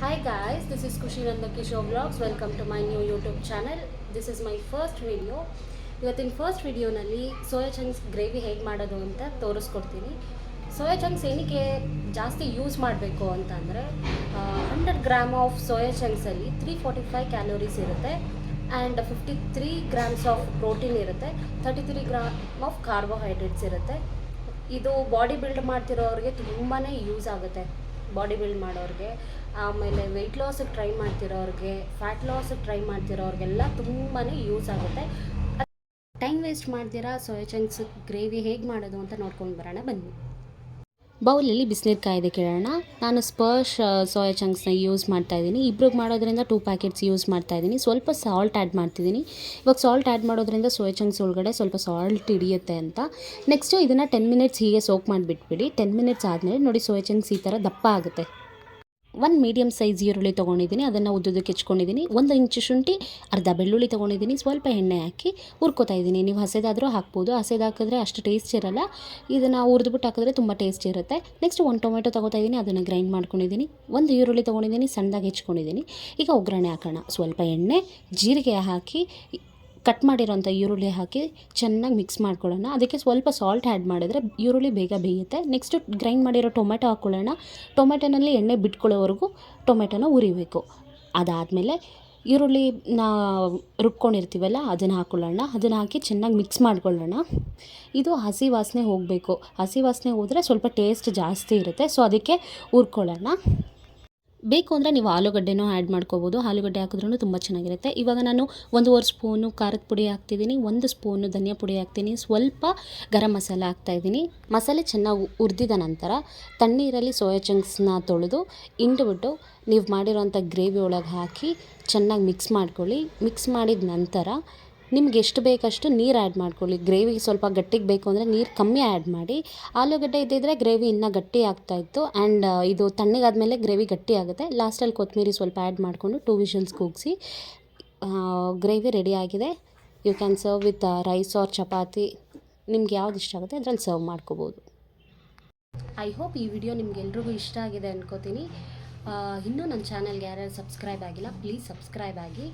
Hi guys, this is Kushi Nandaki Show Vlogs. Welcome to my new YouTube channel. This is my first video. ಇವತ್ತಿನ first ವಿಡಿಯೋನಲ್ಲಿ soya chunks gravy ಹೇಗೆ ಮಾಡೋದು ಅಂತ ತೋರಿಸ್ಕೊಡ್ತೀನಿ soya chunks ಏನಕ್ಕೆ ಜಾಸ್ತಿ use ಮಾಡಬೇಕು ಅಂತಂದರೆ ಹಂಡ್ರೆಡ್ ಗ್ರಾಮ್ ಆಫ್ ಸೋಯಾ ಚಂಕ್ಸಲ್ಲಿ ತ್ರೀ ಫಾರ್ಟಿ ಫೈವ್ ಕ್ಯಾಲೋರೀಸ್ ಇರುತ್ತೆ and fifty three grams of protein ಇರುತ್ತೆ thirty three gram of carbohydrates ಇರುತ್ತೆ ಇದು ಬಾಡಿ ಬಿಲ್ಡ್ ಮಾಡ್ತಿರೋರಿಗೆ ತುಂಬಾ ಯೂಸ್ ಆಗುತ್ತೆ ಬಾಡಿ ಬಿಲ್ಡ್ ಮಾಡೋರಿಗೆ, ಆಮೇಲೆ ವೆಯ್ಟ್ ಲಾಸಿಗೆ ಟ್ರೈ ಮಾಡ್ತಿರೋರಿಗೆ ಫ್ಯಾಟ್ ಲಾಸಿಗೆ ಟ್ರೈ ಮಾಡ್ತಿರೋರಿಗೆಲ್ಲ ತುಂಬಾ ಯೂಸ್ ಆಗುತ್ತೆ. ಟೈಮ್ ವೇಸ್ಟ್ ಮಾಡ್ತೀರಾ? ಸೋಯಾ ಚಂಕ್ಸ್ ಗ್ರೇವಿ ಹೇಗೆ ಮಾಡೋದು ಅಂತ ನೋಡ್ಕೊಂಡು ಬರೋಣ, ಬನ್ನಿ. ಬೌಲಲ್ಲಿ ಬಿಸಿನೀರು ಕಾಯ್ದೆ ಕೇಳೋಣ. ನಾನು ಸ್ಪರ್ಶ್ ಸೋಯಾ ಚಂಕ್ಸ್ನ ಯೂಸ್ ಮಾಡ್ತಾಯಿದ್ದೀನಿ ಇಬ್ರಿಗೆ ಮಾಡೋದ್ರಿಂದ ಟೂ ಪ್ಯಾಕೆಟ್ಸ್ ಯೂಸ್ ಮಾಡ್ತಾ ಇದ್ದೀನಿ. ಸ್ವಲ್ಪ ಸಾಲ್ಟ್ ಆ್ಯಡ್ ಮಾಡ್ತಿದ್ದೀನಿ. ಇವಾಗ ಸಾಲ್ಟ್ ಆ್ಯಡ್ ಮಾಡೋದ್ರಿಂದ ಸೋಯಾ ಚಂಕ್ಸ್ ಒಳಗಡೆ ಸ್ವಲ್ಪ ಸಾಲ್ಟ್ ಹಿಡಿಯುತ್ತೆ ಅಂತ. ನೆಕ್ಸ್ಟು ಇದನ್ನು ಟೆನ್ ಮಿನಿಟ್ಸ್ ಹೀಗೆ ಸೋಕ್ ಮಾಡಿಬಿಟ್ಬಿಡಿ. ಟೆನ್ ಮಿನಿಟ್ಸ್ ಆದಮೇಲೆ ನೋಡಿ ಸೋಯಾ ಚಂಕ್ಸ್ ಈ ಥರ ದಪ್ಪ ಆಗುತ್ತೆ. ಒಂದು ಮೀಡಿಯಮ್ ಸೈಜ್ ಈರುಳ್ಳಿ ತೊಗೊಂಡಿದ್ದೀನಿ, ಅದನ್ನು ಉದ್ದುದಕ್ಕೆ ಹೆಚ್ಕೊಂಡಿದ್ದೀನಿ. ಒಂದು ಇಂಚು ಶುಂಠಿ, ಅರ್ಧ ಬೆಳ್ಳುಳ್ಳಿ ತೊಗೊಂಡಿದ್ದೀನಿ. ಸ್ವಲ್ಪ ಎಣ್ಣೆ ಹಾಕಿ ಹುರ್ಕೋತಾ ಇದ್ದೀನಿ. ನೀವು ಹಸೆದಾದರೂ ಹಾಕ್ಬೋದು. ಹಸೆದು ಹಾಕಿದ್ರೆ ಅಷ್ಟು ಟೇಸ್ಟ್ ಇರಲ್ಲ. ಇದನ್ನು ಹುರಿದ್ಬಿಟ್ಟು ಹಾಕಿದ್ರೆ ತುಂಬ ಟೇಸ್ಟ್ ಇರುತ್ತೆ. ನೆಕ್ಸ್ಟ್ ಒಂದು ಟೊಮೆಟೊ ತೊಗೋತಾ ಇದ್ದೀನಿ. ಅದನ್ನು ಗ್ರೈಂಡ್ ಮಾಡ್ಕೊಂಡಿದ್ದೀನಿ. ಒಂದು ಈರುಳ್ಳಿ ತೊಗೊಂಡಿದ್ದೀನಿ. ಸಣ್ಣದಾಗಿ ಹೆಚ್ಕೊಂಡಿದ್ದೀನಿ. ಈಗ ಒಗ್ಗರಣೆ ಹಾಕೋಣ. ಸ್ವಲ್ಪ ಎಣ್ಣೆ, ಜೀರಿಗೆ ಹಾಕಿ ಕಟ್ ಮಾಡಿರೋಂಥ ಈರುಳ್ಳಿ ಹಾಕಿ ಚೆನ್ನಾಗಿ ಮಿಕ್ಸ್ ಮಾಡ್ಕೊಳ್ಳೋಣ. ಅದಕ್ಕೆ ಸ್ವಲ್ಪ ಸಾಲ್ಟ್ ಆ್ಯಡ್ ಮಾಡಿದ್ರೆ ಈರುಳ್ಳಿ ಬೇಗ ಬೇಯುತ್ತೆ. ನೆಕ್ಸ್ಟು ಗ್ರೈಂಡ್ ಮಾಡಿರೋ ಟೊಮೆಟೊ ಹಾಕ್ಕೊಳ್ಳೋಣ ಟೊಮೆಟೊನಲ್ಲಿ ಎಣ್ಣೆ ಬಿಟ್ಕೊಳ್ಳೋವರೆಗೂ ಟೊಮೆಟೊನ ಉರಿಬೇಕು ಅದಾದಮೇಲೆ ಈರುಳ್ಳಿ ನಾ ರುಬ್ಕೊಂಡಿರ್ತೀವಲ್ಲ, ಅದನ್ನು ಹಾಕ್ಕೊಳ್ಳೋಣ ಅದನ್ನು ಹಾಕಿ ಚೆನ್ನಾಗಿ ಮಿಕ್ಸ್ ಮಾಡ್ಕೊಳ್ಳೋಣ. ಇದು ಹಸಿ ವಾಸನೆ ಹೋಗಬೇಕು. ಹಸಿ ವಾಸನೆ ಹೋದರೆ ಸ್ವಲ್ಪ ಟೇಸ್ಟ್ ಜಾಸ್ತಿ ಇರುತ್ತೆ. ಸೊ ಅದಕ್ಕೆ ಹುರ್ಕೊಳ್ಳೋಣ. ಬೇಕು ಅಂದರೆ ನೀವು ಆಲೂಗಡ್ಡೆನೂ ಆ್ಯಡ್ ಮಾಡ್ಕೋಬೋದು. ಆಲೂಗಡ್ಡೆ ಹಾಕಿದ್ರೂ ತುಂಬ ಚೆನ್ನಾಗಿರುತ್ತೆ. ಇವಾಗ ನಾನು ಒಂದೂವರೆ ಸ್ಪೂನು ಖಾರದ ಪುಡಿ ಹಾಕ್ತಿದ್ದೀನಿ, ಒಂದು ಸ್ಪೂನು ಧನಿಯಾ ಪುಡಿ ಹಾಕ್ತೀನಿ ಸ್ವಲ್ಪ ಗರಂ ಮಸಾಲ ಹಾಕ್ತಾಯಿದ್ದೀನಿ. ಮಸಾಲೆ ಚೆನ್ನಾಗಿ ಹುರಿದಿದ ನಂತರ ತಣ್ಣೀರಲ್ಲಿ ಸೋಯಾ ಚಂಕ್ಸ್ನ ತೊಳೆದು ಇಂಡುಬಿಟ್ಟು ನೀವು ಮಾಡಿರೋಂಥ ಗ್ರೇವಿ ಒಳಗೆ ಹಾಕಿ ಚೆನ್ನಾಗಿ ಮಿಕ್ಸ್ ಮಾಡ್ಕೊಳ್ಳಿ. ಮಿಕ್ಸ್ ಮಾಡಿದ ನಂತರ ನಿಮ್ಗೆ ಎಷ್ಟು ಬೇಕಷ್ಟು ನೀರು ಆ್ಯಡ್ ಮಾಡ್ಕೊಳ್ಳಿ. ಗ್ರೇವಿಗೆ ಸ್ವಲ್ಪ ಗಟ್ಟಿಗೆ ಬೇಕು ಅಂದರೆ ನೀರು ಕಮ್ಮಿ ಆ್ಯಡ್ ಮಾಡಿ. ಆಲೂಗಡ್ಡೆ ಇದ್ದಿದ್ರೆ ಗ್ರೇವಿ ಇನ್ನೂ ಗಟ್ಟಿ ಆಗ್ತಾಯಿತ್ತು ಆ್ಯಂಡ್ ಇದು ತಣ್ಣಗಾದ್ಮೇಲೆ ಗ್ರೇವಿ ಗಟ್ಟಿ ಆಗುತ್ತೆ. ಲಾಸ್ಟಲ್ಲಿ ಕೊತ್ತಂಬರಿ ಸ್ವಲ್ಪ ಆ್ಯಡ್ ಮಾಡಿಕೊಂಡು ಟೂ ವಿಷಲ್ಸ್ ಕೂಗಿಸಿ ಗ್ರೇವಿ ರೆಡಿ ಆಗಿದೆ. You can serve with rice or chapati ನಿಮ್ಗೆ ಯಾವ್ದು ಇಷ್ಟ ಆಗುತ್ತೆ ಅದರಲ್ಲಿ ಸರ್ವ್ ಮಾಡ್ಕೋಬೋದು. ಐ ಹೋಪ್ ಈ ವಿಡಿಯೋ ನಿಮ್ಗೆಲ್ರಿಗೂ ಇಷ್ಟ ಆಗಿದೆ ಅನ್ಕೋತೀನಿ. ಇನ್ನೂ ನನ್ನ ಚಾನಲ್ಗೆ ಯಾರ್ಯಾರು ಸಬ್ಸ್ಕ್ರೈಬ್ ಆಗಿಲ್ಲ ಪ್ಲೀಸ್ ಸಬ್ಸ್ಕ್ರೈಬ್ ಆಗಿ.